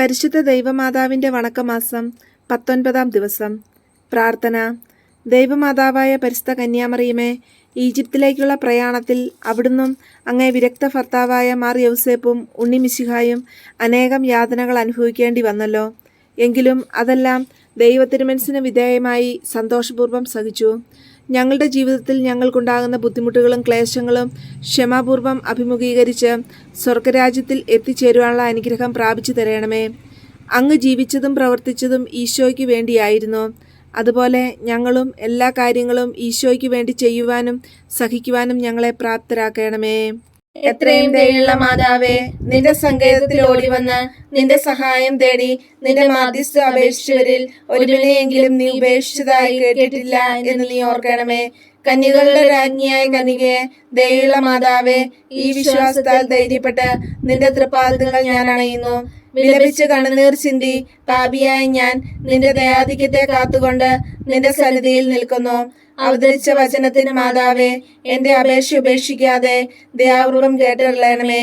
പരിശുദ്ധ ദൈവമാതാവിന്റെ വണക്കമാസം പത്തൊൻപതാം ദിവസം. പ്രാർത്ഥന. ദൈവമാതാവായ പരിശുദ്ധ കന്യാമറിയമേ ഈജിപ്തിലേക്കുള്ള പ്രയാണത്തിൽ അവിടുന്നും അങ്ങേ വിരക്ത ഭർത്താവായ മാർ യൗസേപ്പും ഉണ്ണിമിശിഹായും അനേകം യാതനകൾ അനുഭവിക്കേണ്ടി വന്നല്ലോ. എങ്കിലും അതെല്ലാം ദൈവത്തിരുമനസിന് വിധേയമായി സന്തോഷപൂർവം സഹിച്ചു. ഞങ്ങളുടെ ജീവിതത്തിൽ ഞങ്ങൾക്കുണ്ടാകുന്ന ബുദ്ധിമുട്ടുകളും ക്ലേശങ്ങളും ക്ഷമാപൂർവം അഭിമുഖീകരിച്ച് സ്വർഗരാജ്യത്തിൽ എത്തിച്ചേരുവാനുള്ള അനുഗ്രഹം പ്രാപിച്ചു തരണമേ. അങ്ങ് ജീവിച്ചതും പ്രവർത്തിച്ചതും ഈശോയ്ക്ക് വേണ്ടിയായിരുന്നു. അതുപോലെ ഞങ്ങളും എല്ലാ കാര്യങ്ങളും ഈശോയ്ക്ക് വേണ്ടി ചെയ്യുവാനും സഹിക്കുവാനും ഞങ്ങളെ പ്രാപ്തരാക്കണമേ. എത്രയും ദയുള്ള മാതാവേ നിന്റെ സങ്കേതത്തിൽ ഓടി വന്ന് നിന്റെ സഹായം തേടി നിന്റെ മാധ്യസ്ഥ അപേക്ഷിച്ചവരിൽ ഒരുവിനെയെങ്കിലും നീ ഉപേക്ഷിച്ചതായി കേട്ടിട്ടില്ല എന്ന് നീ ഓർക്കണമേ. കന്യകളുടെ രാജ്ഞിയായ കനികയെ ദയുള്ള മാതാവേ ഈ വിശ്വാസത്താൽ ധൈര്യപ്പെട്ട് നിന്റെ തൃപ്പാദങ്ങൾ ഞാൻ അണയുന്നു. വിലപിച്ച് കണ്ണുനീർ ചിന്തി പാപിയായ ഞാൻ നിന്റെ ദയാധിക്യത്തെ കാത്തുകൊണ്ട് നിന്റെ സന്നിധിയിൽ നിൽക്കുന്നു. അവതരിച്ച വചനത്തിന് മാതാവേ എന്റെ അപേക്ഷ ഉപേക്ഷിക്കാതെ ദയാപൂർവം കേട്ടറിയണമേ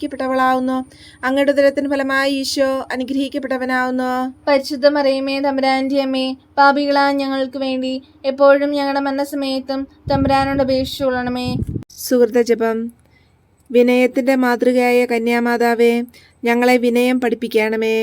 അനുഗ്രഹിക്കപ്പെട്ടവളാവുന്നു. അങ്ങയുടെ ഉദരത്തിന് ഫലമായി ഈശോ അനുഗ്രഹിക്കപ്പെട്ടവനാവുന്നു. പരിശുദ്ധ മറിയമേ തമ്പുരാന്റെ അമ്മേ പാപികളാ ഞങ്ങൾക്ക് വേണ്ടി എപ്പോഴും ഞങ്ങളുടെ മരണസമയത്തും തമ്പുരാനോട് അപേക്ഷിച്ചുകൊള്ളണമേ സുഹൃത ജപം. വിനയത്തിന്റെ മാതൃകയായ കന്യാമാതാവേ ഞങ്ങളെ വിനയം പഠിപ്പിക്കണമേ.